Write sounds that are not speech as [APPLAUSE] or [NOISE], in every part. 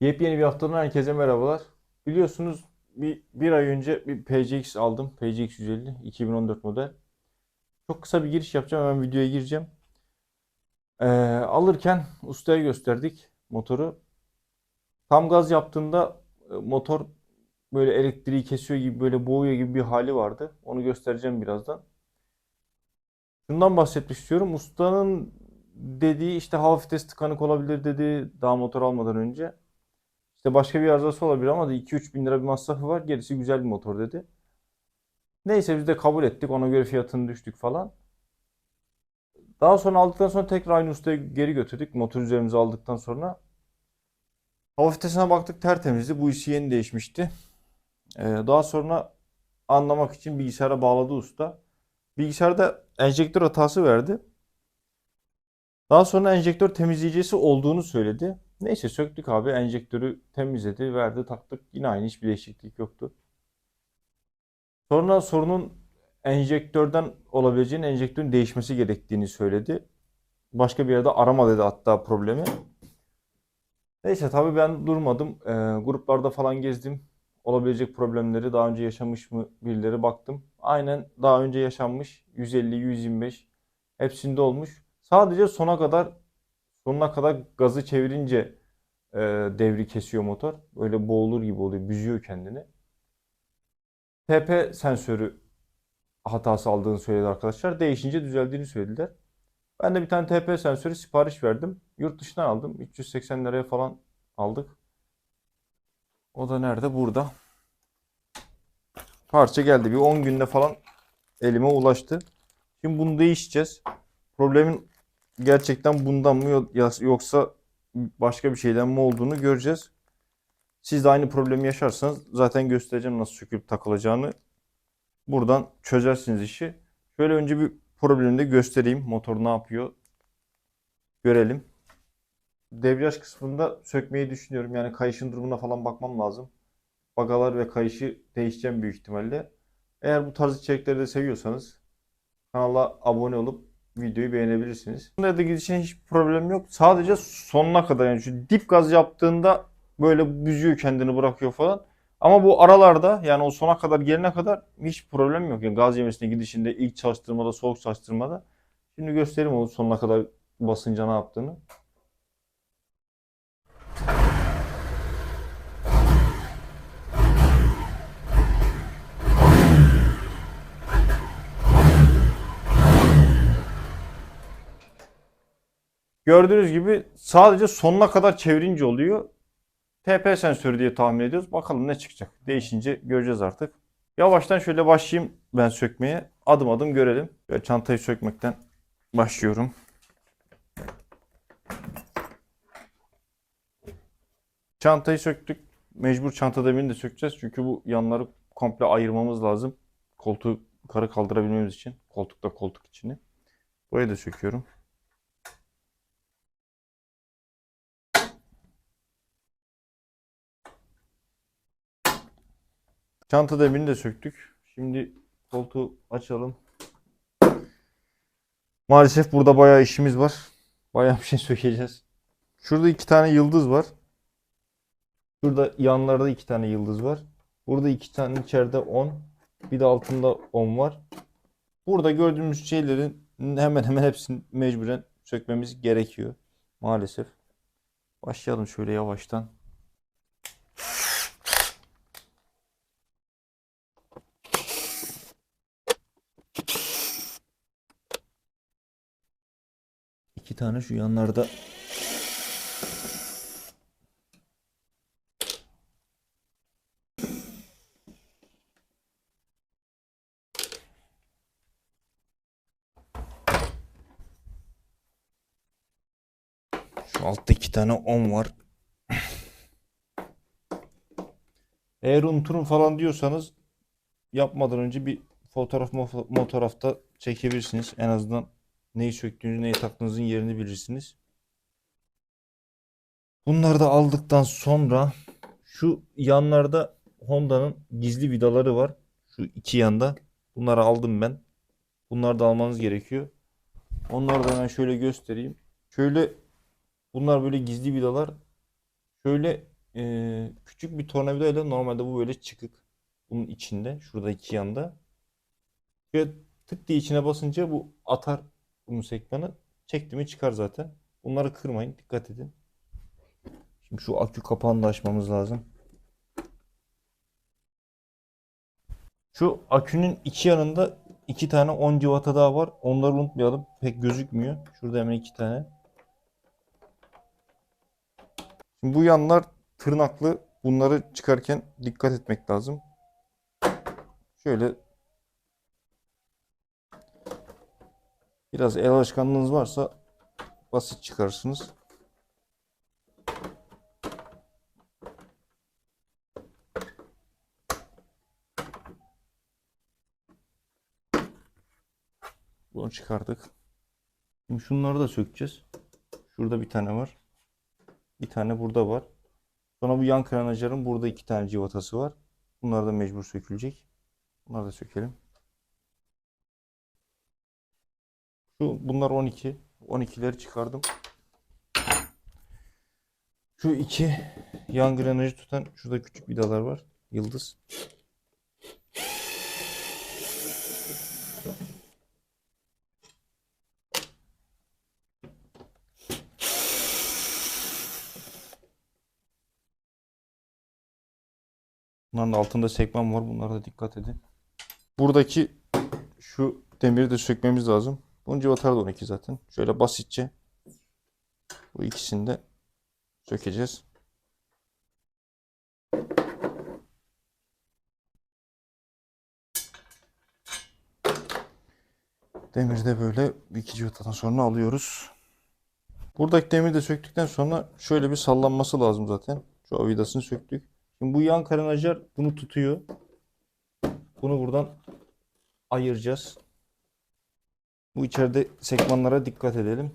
Yepyeni bir haftadan herkese merhabalar. Biliyorsunuz bir, bir ay önce bir PCX aldım. PCX 150 2014 model. Çok kısa bir giriş yapacağım. Hemen videoya gireceğim. Ee, alırken ustaya gösterdik motoru. Tam gaz yaptığında e, motor böyle elektriği kesiyor gibi böyle boğuyor gibi bir hali vardı. Onu göstereceğim birazdan. Şundan bahsetmek istiyorum. Ustanın dediği işte hava filtresi tıkanık olabilir dedi daha motor almadan önce. İşte başka bir arızası olabilir ama da 2-3 bin lira bir masrafı var. Gerisi güzel bir motor dedi. Neyse biz de kabul ettik. Ona göre fiyatını düştük falan. Daha sonra aldıktan sonra tekrar aynı ustaya geri götürdük. Motor üzerimize aldıktan sonra. Hava filtresine baktık tertemizdi. Bu işi yeni değişmişti. Ee, daha sonra anlamak için bilgisayara bağladı usta. Bilgisayarda enjektör hatası verdi. Daha sonra enjektör temizleyicisi olduğunu söyledi. Neyse söktük abi. Enjektörü temizledi, verdi, taktık. Yine aynı hiçbir değişiklik yoktu. Sonra sorunun enjektörden olabileceğini, enjektörün değişmesi gerektiğini söyledi. Başka bir yerde arama dedi hatta problemi. Neyse tabii ben durmadım. Ee, gruplarda falan gezdim. Olabilecek problemleri daha önce yaşamış mı birileri baktım. Aynen daha önce yaşanmış. 150, 125 hepsinde olmuş. Sadece sona kadar sonuna kadar gazı çevirince e, devri kesiyor motor. Böyle boğulur gibi oluyor, büzüyor kendini. TP sensörü hatası aldığını söyledi arkadaşlar. Değişince düzeldiğini söylediler. Ben de bir tane TP sensörü sipariş verdim. Yurt dışından aldım. 380 liraya falan aldık. O da nerede? Burada. Parça geldi. Bir 10 günde falan elime ulaştı. Şimdi bunu değişeceğiz. Problemin gerçekten bundan mı yoksa başka bir şeyden mi olduğunu göreceğiz. Siz de aynı problemi yaşarsanız zaten göstereceğim nasıl sökülüp takılacağını. Buradan çözersiniz işi. Şöyle önce bir problemi de göstereyim. Motor ne yapıyor? Görelim. Debriyaj kısmında sökmeyi düşünüyorum. Yani kayışın durumuna falan bakmam lazım. Bagalar ve kayışı değişeceğim büyük ihtimalle. Eğer bu tarz içerikleri de seviyorsanız kanala abone olup videoyu beğenebilirsiniz. Bunda da gidişine hiç problem yok. Sadece sonuna kadar yani şu dip gaz yaptığında böyle büzüyor kendini bırakıyor falan. Ama bu aralarda yani o sona kadar gelene kadar hiç problem yok. Yani gaz yemesine gidişinde ilk çalıştırmada, soğuk çalıştırmada. Şimdi göstereyim onu sonuna kadar basınca ne yaptığını. Gördüğünüz gibi sadece sonuna kadar çevirince oluyor. TP sensörü diye tahmin ediyoruz. Bakalım ne çıkacak. Değişince göreceğiz artık. Yavaştan şöyle başlayayım ben sökmeye. Adım adım görelim. Böyle çantayı sökmekten başlıyorum. Çantayı söktük. Mecbur çanta demirini de sökeceğiz. Çünkü bu yanları komple ayırmamız lazım. Koltuğu yukarı kaldırabilmemiz için. Koltukta koltuk içini. Burayı da söküyorum. Çanta demirini de söktük. Şimdi koltuğu açalım. Maalesef burada bayağı işimiz var. Bayağı bir şey [LAUGHS] sökeceğiz. Şurada iki tane yıldız var. Şurada yanlarda iki tane yıldız var. Burada iki tane içeride 10. Bir de altında 10 var. Burada gördüğümüz şeylerin hemen hemen hepsini mecburen sökmemiz gerekiyor. Maalesef. Başlayalım şöyle yavaştan. Tane şu yanlarda Şu altta iki tane 10 var. Eğer unuturum falan diyorsanız yapmadan önce bir fotoğraf fotoğrafta çekebilirsiniz. En azından neyi söktüğünüzü neyi taktığınızın yerini bilirsiniz. Bunları da aldıktan sonra şu yanlarda Honda'nın gizli vidaları var. Şu iki yanda. Bunları aldım ben. Bunları da almanız gerekiyor. Onları da hemen şöyle göstereyim. Şöyle bunlar böyle gizli vidalar. Şöyle e, küçük bir tornavidayla normalde bu böyle çıkık. Bunun içinde. Şurada iki yanda. Şöyle tık diye içine basınca bu atar bunun sekmanı. Çekti mi çıkar zaten. Bunları kırmayın. Dikkat edin. Şimdi şu akü kapağını da açmamız lazım. Şu akünün iki yanında iki tane 10 civata daha var. Onları unutmayalım. Pek gözükmüyor. Şurada hemen iki tane. Şimdi bu yanlar tırnaklı. Bunları çıkarken dikkat etmek lazım. Şöyle biraz el alışkanlığınız varsa basit çıkarırsınız. Bunu çıkardık. Şimdi şunları da sökeceğiz. Şurada bir tane var. Bir tane burada var. Sonra bu yan kranajların burada iki tane civatası var. Bunlar da mecbur sökülecek. Bunları da sökelim. Şu bunlar 12. 12'leri çıkardım. Şu iki yan granajı tutan şurada küçük vidalar var. Yıldız. Bunların da altında sekman var. Bunlara da dikkat edin. Buradaki şu demiri de sökmemiz lazım. Bunun cıvataları da 12 zaten. Şöyle basitçe bu ikisini de sökeceğiz. Demiri de böyle iki cıvatadan sonra alıyoruz. Buradaki demiri de söktükten sonra şöyle bir sallanması lazım zaten. Şu avidasını söktük. Şimdi bu yan karenajer bunu tutuyor. Bunu buradan ayıracağız. Bu içeride sekmanlara dikkat edelim.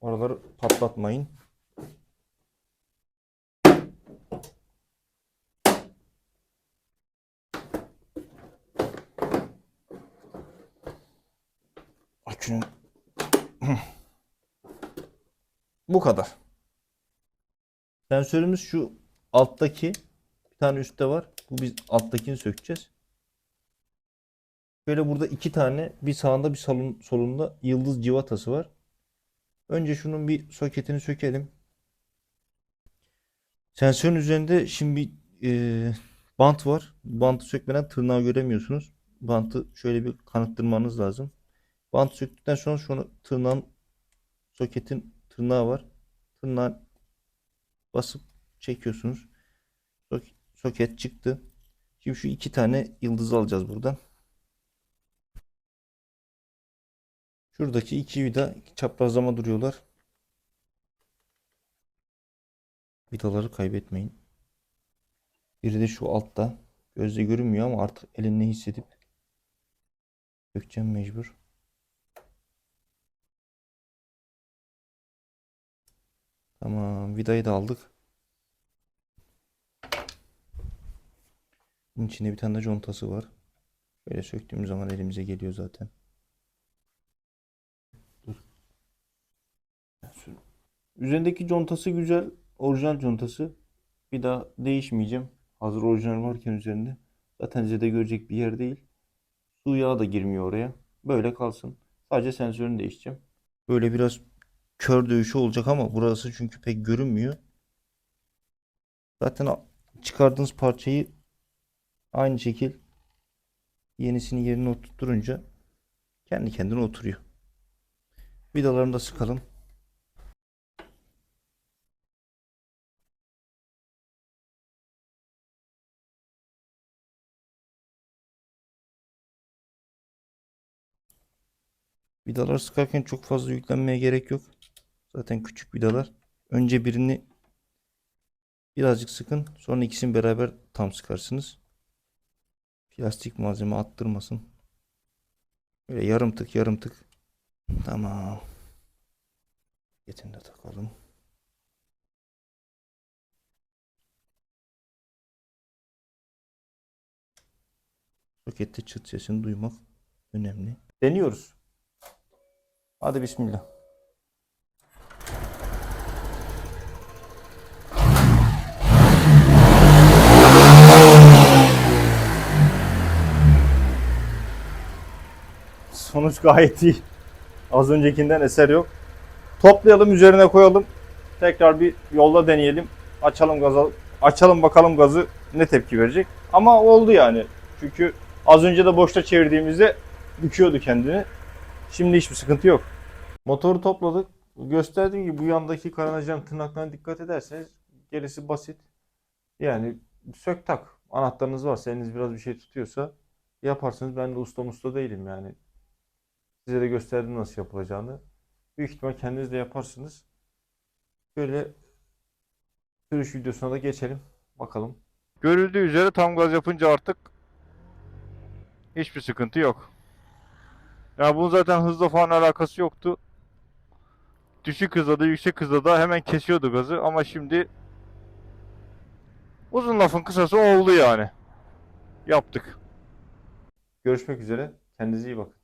Oraları patlatmayın. Akünün [CLEARS THROAT] bu kadar. Sensörümüz şu alttaki bir tane üstte var. Bu biz alttakini sökeceğiz. Böyle burada iki tane bir sağında bir salon, solunda yıldız civatası var. Önce şunun bir soketini sökelim. Sensörün üzerinde şimdi e, bant var. Bantı sökmeden tırnağı göremiyorsunuz. Bantı şöyle bir kanıttırmanız lazım. Bantı söktükten sonra şunu tırnağın soketin tırnağı var. Tırnağı basıp çekiyorsunuz. Sok- Soket çıktı. Şimdi şu iki tane yıldız alacağız buradan. Şuradaki iki vida çaprazlama duruyorlar. Vidaları kaybetmeyin. Biri de şu altta. Gözle görünmüyor ama artık elinle hissedip sökeceğim mecbur. Tamam, vidayı da aldık. Bunun içinde bir tane de contası var. Böyle söktüğümüz zaman elimize geliyor zaten. Üzerindeki contası güzel. Orijinal contası. Bir daha değişmeyeceğim. Hazır orijinal varken üzerinde. Zaten zede görecek bir yer değil. Su yağı da girmiyor oraya. Böyle kalsın. Sadece sensörünü değişeceğim. Böyle biraz kör dövüşü olacak ama burası çünkü pek görünmüyor. Zaten çıkardığınız parçayı aynı şekil yenisini yerine oturtunca kendi kendine oturuyor. Vidalarını da sıkalım. Vidalar sıkarken çok fazla yüklenmeye gerek yok. Zaten küçük vidalar. Önce birini birazcık sıkın. Sonra ikisini beraber tam sıkarsınız. Plastik malzeme attırmasın. Böyle yarım tık yarım tık. Tamam. Yetin de takalım. Sokette çıt sesini duymak önemli. Deniyoruz. Hadi bismillah. Sonuç gayet iyi. Az öncekinden eser yok. Toplayalım üzerine koyalım. Tekrar bir yolda deneyelim. Açalım gazı. Açalım bakalım gazı ne tepki verecek. Ama oldu yani. Çünkü az önce de boşta çevirdiğimizde büküyordu kendini. Şimdi hiçbir sıkıntı yok. Motoru topladık. Gösterdiğim gibi bu yandaki karanacağım tırnaklarına dikkat ederseniz gerisi basit. Yani sök tak. Anahtarınız varsa eliniz biraz bir şey tutuyorsa yaparsınız. Ben de usta musta değilim yani. Size de gösterdim nasıl yapılacağını. Büyük ihtimal kendiniz de yaparsınız. Böyle sürüş videosuna da geçelim. Bakalım. Görüldüğü üzere tam gaz yapınca artık hiçbir sıkıntı yok. Ya bunun zaten hızla falan alakası yoktu. Düşük hızda da yüksek hızda da hemen kesiyordu gazı ama şimdi uzun lafın kısası oldu yani. Yaptık. Görüşmek üzere. Kendinize iyi bakın.